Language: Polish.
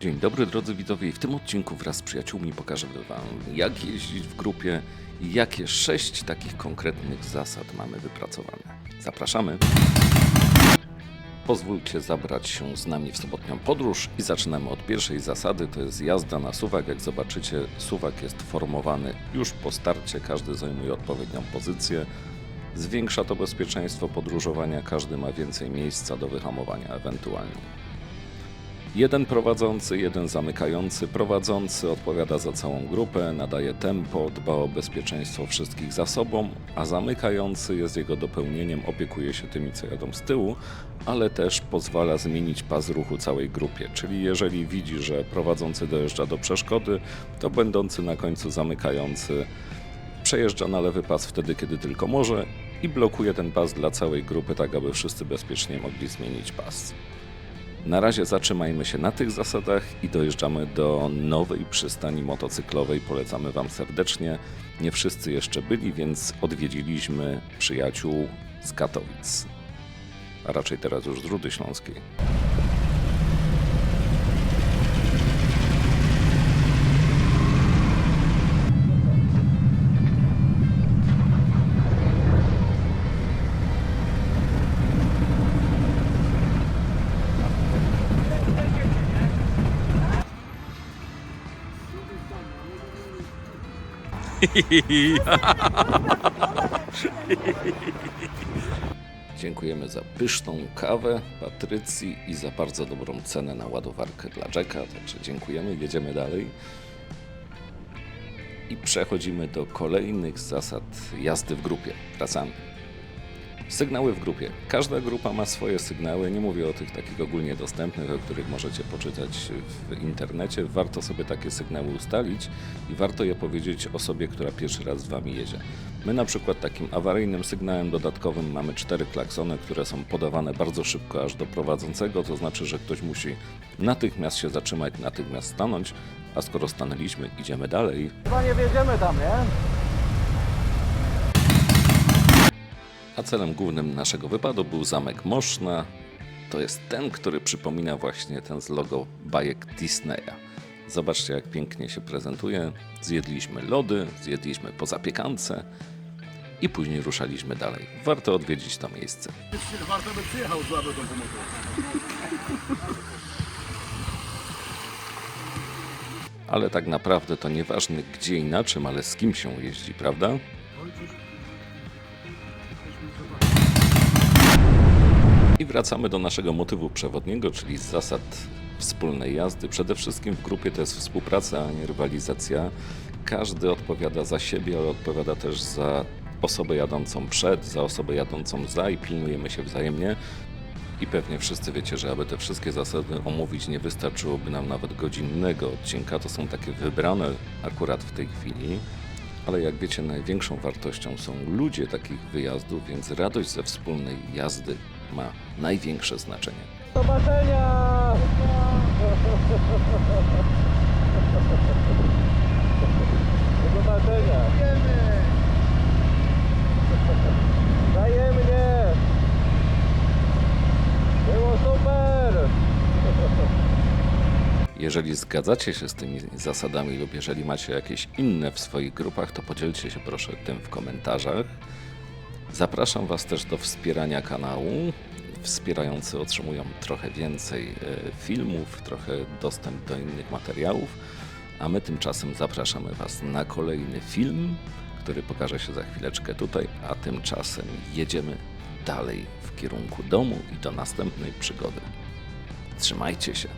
Dzień dobry drodzy widzowie w tym odcinku wraz z przyjaciółmi pokażę Wam jak jeździć w grupie i jakie sześć takich konkretnych zasad mamy wypracowane. Zapraszamy! Pozwólcie zabrać się z nami w sobotnią podróż i zaczynamy od pierwszej zasady, to jest jazda na suwak. Jak zobaczycie, suwak jest formowany już po starcie, każdy zajmuje odpowiednią pozycję. Zwiększa to bezpieczeństwo podróżowania, każdy ma więcej miejsca do wyhamowania ewentualnie. Jeden prowadzący, jeden zamykający. Prowadzący odpowiada za całą grupę, nadaje tempo, dba o bezpieczeństwo wszystkich za sobą, a zamykający jest jego dopełnieniem, opiekuje się tymi, co jadą z tyłu, ale też pozwala zmienić pas ruchu całej grupie. Czyli jeżeli widzi, że prowadzący dojeżdża do przeszkody, to będący na końcu zamykający przejeżdża na lewy pas wtedy, kiedy tylko może i blokuje ten pas dla całej grupy, tak aby wszyscy bezpiecznie mogli zmienić pas. Na razie zatrzymajmy się na tych zasadach i dojeżdżamy do nowej przystani motocyklowej. Polecamy Wam serdecznie. Nie wszyscy jeszcze byli, więc odwiedziliśmy przyjaciół z Katowic, a raczej teraz już z Rudy Śląskiej. Dziękujemy za pyszną kawę Patrycji i za bardzo dobrą cenę na ładowarkę dla Jacka. Także dziękujemy, jedziemy dalej. I przechodzimy do kolejnych zasad jazdy w grupie. Wracamy. Sygnały w grupie. Każda grupa ma swoje sygnały. Nie mówię o tych takich ogólnie dostępnych, o których możecie poczytać w internecie. Warto sobie takie sygnały ustalić i warto je powiedzieć osobie, która pierwszy raz z Wami jedzie. My na przykład takim awaryjnym sygnałem dodatkowym mamy cztery klaksony, które są podawane bardzo szybko aż do prowadzącego. To znaczy, że ktoś musi natychmiast się zatrzymać, natychmiast stanąć, a skoro stanęliśmy, idziemy dalej. Chyba nie wjedziemy tam, nie? A celem głównym naszego wypadu był zamek Moszna. To jest ten, który przypomina właśnie ten z logo bajek Disneya. Zobaczcie, jak pięknie się prezentuje. Zjedliśmy lody, zjedliśmy po zapiekance i później ruszaliśmy dalej. Warto odwiedzić to miejsce. Warto by przyjechał z łapy tą pomocą. Ale tak naprawdę to nieważne gdzie i na czym, ale z kim się jeździ, prawda? I wracamy do naszego motywu przewodniego, czyli zasad wspólnej jazdy. Przede wszystkim w grupie to jest współpraca, a nie rywalizacja. Każdy odpowiada za siebie, ale odpowiada też za osobę jadącą przed, za osobę jadącą za i pilnujemy się wzajemnie. I pewnie wszyscy wiecie, że aby te wszystkie zasady omówić, nie wystarczyłoby nam nawet godzinnego odcinka. To są takie wybrane akurat w tej chwili. Ale jak wiecie, największą wartością są ludzie takich wyjazdów, więc radość ze wspólnej jazdy ma największe znaczenie. Zobaczenia! Zobaczenia! Wzajemnie! Było super! Jeżeli zgadzacie się z tymi zasadami lub jeżeli macie jakieś inne w swoich grupach, to podzielcie się proszę tym w komentarzach. Zapraszam Was też do wspierania kanału. Wspierający otrzymują trochę więcej e, filmów, trochę dostęp do innych materiałów, a my tymczasem zapraszamy Was na kolejny film, który pokaże się za chwileczkę tutaj, a tymczasem jedziemy dalej w kierunku domu i do następnej przygody. Trzymajcie się!